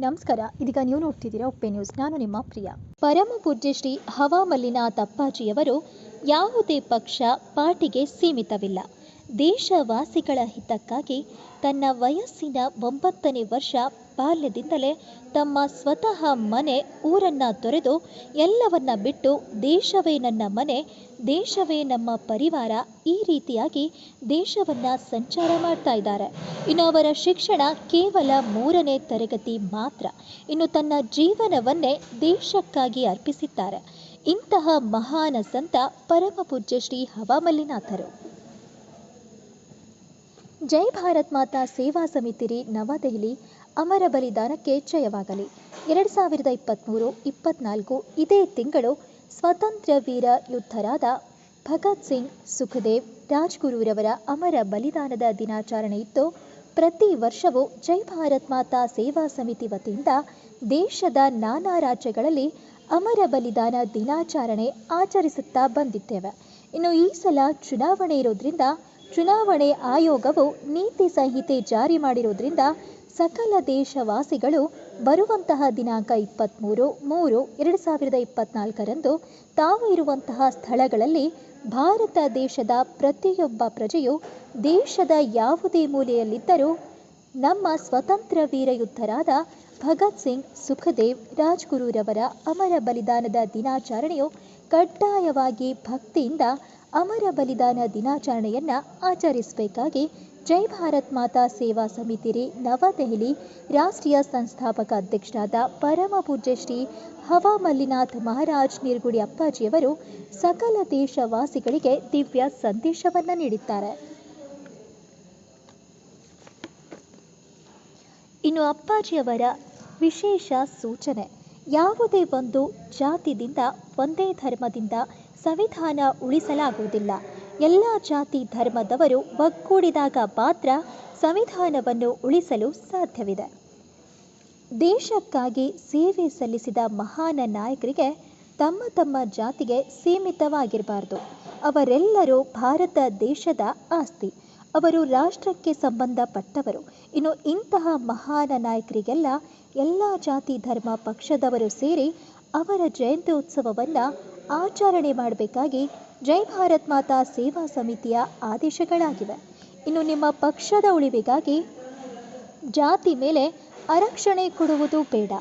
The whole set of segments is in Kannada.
ನಮಸ್ಕಾರ. ಇದೀಗ ನೀವು ನೋಡ್ತಿದ್ದೀರಾ ಉಪ್ಪೆ ನ್ಯೂಸ್. ನಾನು ನಿಮ್ಮ ಪ್ರಿಯ. ಪರಮ ಪೂಜ್ಯ ಶ್ರೀ ಹವಾಮಲ್ಲಿನಾಥ್ ಅಪ್ಪಾಜಿಯವರು ಯಾವುದೇ ಪಕ್ಷ ಪಾರ್ಟಿಗೆ ಸೀಮಿತವಿಲ್ಲ. ದೇಶವಾಸಿಗಳ ಹಿತಕ್ಕಾಗಿ ತನ್ನ ವಯಸ್ಸಿನ ಒಂಬತ್ತನೇ ವರ್ಷ ಬಾಲ್ಯದಿಂದಲೇ ತಮ್ಮ ಸ್ವತಃ ಮನೆ, ಊರನ್ನ ತೊರೆದು ಎಲ್ಲವನ್ನ ಬಿಟ್ಟು ದೇಶವೇ ನನ್ನ ಮನೆ, ದೇಶವೇ ನಮ್ಮ ಪರಿವಾರ ಈ ರೀತಿಯಾಗಿ ದೇಶವನ್ನ ಸಂಚಾರ ಮಾಡ್ತಾ ಇದ್ದಾರೆ. ಇನ್ನು ಅವರ ಶಿಕ್ಷಣ ಕೇವಲ ಮೂರನೇ ತರಗತಿ ಮಾತ್ರ. ಇನ್ನು ತನ್ನ ಜೀವನವನ್ನೇ ದೇಶಕ್ಕಾಗಿ ಅರ್ಪಿಸಿದ್ದಾರೆ. ಇಂತಹ ಮಹಾನ ಸಂತ ಪರಮಪೂಜ್ಯ ಶ್ರೀ ಹವಾಮಲ್ಲಿನಾಥರು ಜೈ ಭಾರತ್ ಮಾತಾ ಸೇವಾ ಸಮಿತಿ ನವದೆಹಲಿ ಅಮರ ಬಲಿದಾನಕ್ಕೆ ಜಯವಾಗಲಿ. ಎರಡು ಸಾವಿರದ ಇಪ್ಪತ್ತ್ಮೂರು ಇಪ್ಪತ್ತ್ನಾಲ್ಕು ಇದೇ ತಿಂಗಳು ಸ್ವಾತಂತ್ರ್ಯ ವೀರ ಯುದ್ಧರಾದ ಭಗತ್ ಸಿಂಗ್, ಸುಖದೇವ್, ರಾಜ್ಗುರುರವರ ಅಮರ ಬಲಿದಾನದ ದಿನಾಚರಣೆ ಇತ್ತು ಪ್ರತಿ ವರ್ಷವೂ ಜೈ ಭಾರತ್ ಮಾತಾ ಸೇವಾ ಸಮಿತಿ ವತಿಯಿಂದ ದೇಶದ ನಾನಾ ರಾಜ್ಯಗಳಲ್ಲಿ ಅಮರ ಬಲಿದಾನ ದಿನಾಚರಣೆ ಆಚರಿಸುತ್ತಾ ಬಂದಿದ್ದೇವೆ. ಇನ್ನು ಈ ಸಲ ಚುನಾವಣೆ ಇರೋದ್ರಿಂದ ಚುನಾವಣೆ ಆಯೋಗವು ನೀತಿ ಸಂಹಿತೆ ಜಾರಿ ಮಾಡಿರುವುದರಿಂದ ಸಕಲ ದೇಶವಾಸಿಗಳು ಬರುವಂತಹ ದಿನಾಂಕ ಇಪ್ಪತ್ತ್ಮೂರು ಮೂರು, ಎರಡು ಸಾವಿರದ ಇಪ್ಪತ್ನಾಲ್ಕರಂದು ತಾವು ಇರುವಂತಹ ಸ್ಥಳಗಳಲ್ಲಿ ಭಾರತ ದೇಶದ ಪ್ರತಿಯೊಬ್ಬ ಪ್ರಜೆಯು ದೇಶದ ಯಾವುದೇ ಮೂಲೆಯಲ್ಲಿದ್ದರೂ ನಮ್ಮ ಸ್ವತಂತ್ರ ವೀರ ಯುದ್ಧರಾದ ಭಗತ್ ಸಿಂಗ್, ಸುಖದೇವ್, ರಾಜ್ಗುರುರವರ ಅಮರ ಬಲಿದಾನದ ದಿನಾಚರಣೆಯು ಕಡ್ಡಾಯವಾಗಿ ಭಕ್ತಿಯಿಂದ ಅಮರ ಬಲಿದಾನ ದಿನಾಚರಣೆಯನ್ನು ಆಚರಿಸಬೇಕಾಗಿ ಜೈ ಭಾರತ್ ಮಾತಾ ಸೇವಾ ಸಮಿತಿ ನವದೆಹಲಿ ರಾಷ್ಟ್ರೀಯ ಸಂಸ್ಥಾಪಕ ಅಧ್ಯಕ್ಷರಾದ ಪರಮ ಪೂಜ್ಯ ಶ್ರೀ ಹವಾಮಲ್ಲಿನಾಥ್ ಮಹಾರಾಜ್ ನಿರ್ಗುಡಿ ಅಪ್ಪಾಜಿಯವರು ಸಕಲ ದೇಶವಾಸಿಗಳಿಗೆ ದಿವ್ಯ ಸಂದೇಶವನ್ನು ನೀಡಿದ್ದಾರೆ. ಇನ್ನು ಅಪ್ಪಾಜಿಯವರ ವಿಶೇಷ ಸೂಚನೆ, ಯಾವುದೇ ಒಂದು ಜಾತಿದಿಂದ ಒಂದೇ ಧರ್ಮದಿಂದ ಸಂವಿಧಾನ ಉಳಿಸಲಾಗುವುದಿಲ್ಲ. ಎಲ್ಲ ಜಾತಿ ಧರ್ಮದವರು ಒಗ್ಗೂಡಿದಾಗ ಮಾತ್ರ ಸಂವಿಧಾನವನ್ನು ಉಳಿಸಲು ಸಾಧ್ಯವಿದೆ. ದೇಶಕ್ಕಾಗಿ ಸೇವೆ ಸಲ್ಲಿಸಿದ ಮಹಾನ ನಾಯಕರಿಗೆ ತಮ್ಮ ತಮ್ಮ ಜಾತಿಗೆ ಸೀಮಿತವಾಗಿರಬಾರ್ದು. ಅವರೆಲ್ಲರೂ ಭಾರತ ದೇಶದ ಆಸ್ತಿ. ಅವರು ರಾಷ್ಟ್ರಕ್ಕೆ ಸಂಬಂಧಪಟ್ಟವರು. ಇನ್ನು ಇಂತಹ ಮಹಾನ ನಾಯಕರಿಗೆಲ್ಲ ಎಲ್ಲ ಜಾತಿ ಧರ್ಮ ಪಕ್ಷದವರು ಸೇರಿ ಅವರ ಜಯಂತ್ಯೋತ್ಸವವನ್ನು ಆಚರಣೆ ಮಾಡಬೇಕಾಗಿ ಜೈ ಭಾರತ್ ಮಾತಾ ಸೇವಾ ಸಮಿತಿಯ ಆದೇಶಗಳಾಗಿವೆ. ಇನ್ನು ನಿಮ್ಮ ಪಕ್ಷದ ಉಳಿವಿಗಾಗಿ ಜಾತಿ ಮೇಲೆ ಆರಕ್ಷಣೆ ಕೊಡುವುದು ಬೇಡ.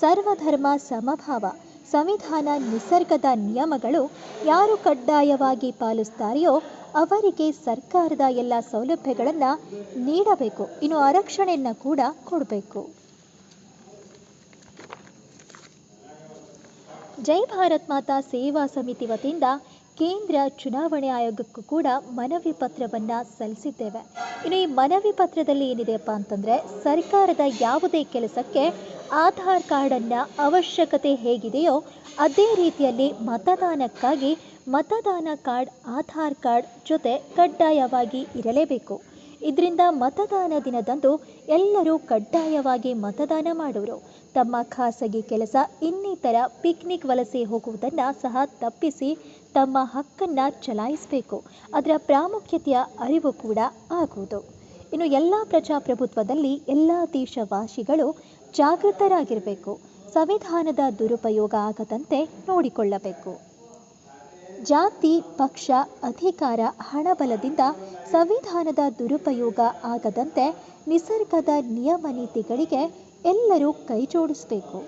ಸರ್ವಧರ್ಮ ಸಮಭಾವ, ಸಂವಿಧಾನ ನಿಸರ್ಗದ ನಿಯಮಗಳು ಯಾರು ಕಡ್ಡಾಯವಾಗಿ ಪಾಲಿಸ್ತಾರೆಯೋ ಅವರಿಗೆ ಸರ್ಕಾರದ ಎಲ್ಲ ಸೌಲಭ್ಯಗಳನ್ನು ನೀಡಬೇಕು. ಇನ್ನು ಆರಕ್ಷಣೆಯನ್ನು ಕೂಡ ಕೊಡಬೇಕು. ಜೈ ಭಾರತ್ ಮಾತಾ ಸೇವಾ ಸಮಿತಿ ವತಿಯಿಂದ ಕೇಂದ್ರ ಚುನಾವಣೆ ಆಯೋಗಕ್ಕೂ ಕೂಡ ಮನವಿ ಪತ್ರವನ್ನು ಸಲ್ಲಿಸಿದ್ದೇವೆ. ಇನ್ನು ಈ ಮನವಿ ಪತ್ರದಲ್ಲಿ ಏನಿದೆಯಪ್ಪ ಅಂತಂದರೆ, ಸರ್ಕಾರದ ಯಾವುದೇ ಕೆಲಸಕ್ಕೆ ಆಧಾರ್ ಕಾರ್ಡನ್ನು ಅವಶ್ಯಕತೆ ಹೇಗಿದೆಯೋ ಅದೇ ರೀತಿಯಲ್ಲಿ ಮತದಾನಕ್ಕಾಗಿ ಮತದಾನ ಕಾರ್ಡ್, ಆಧಾರ್ ಕಾರ್ಡ್ ಜೊತೆ ಕಡ್ಡಾಯವಾಗಿ ಇರಲೇಬೇಕು. ಇದರಿಂದ ಮತದಾನ ದಿನದಂದು ಎಲ್ಲರೂ ಕಡ್ಡಾಯವಾಗಿ ಮತದಾನ ಮಾಡುವರು. ತಮ್ಮ ಖಾಸಗಿ ಕೆಲಸ ಇನ್ನಿತರ ಪಿಕ್ನಿಕ್ ವಲಸೆ ಹೋಗುವುದನ್ನು ಸಹ ತಪ್ಪಿಸಿ ತಮ್ಮ ಹಕ್ಕನ್ನು ಚಲಾಯಿಸಬೇಕು. ಅದರ ಪ್ರಾಮುಖ್ಯತೆಯ ಅರಿವು ಕೂಡ ಆಗುವುದು. ಇನ್ನು ಎಲ್ಲ ಪ್ರಜಾಪ್ರಭುತ್ವದಲ್ಲಿ ಎಲ್ಲ ದೇಶವಾಸಿಗಳು ಜಾಗೃತರಾಗಿರಬೇಕು. ಸಂವಿಧಾನದ ದುರುಪಯೋಗ ಆಗದಂತೆ ನೋಡಿಕೊಳ್ಳಬೇಕು. ಜಾತಿ ಪಕ್ಷ ಅಧಿಕಾರ ಹಣಬಲದಿಂದ ಸಂವಿಧಾನದ ದುರುಪಯೋಗ ಆಗದಂತೆ ನಿಸರ್ಗದ ನಿಯಮ ನೀತಿಗಳಿಗೆ ಎಲ್ಲರೂ ಕೈಜೋಡಿಸಬೇಕು.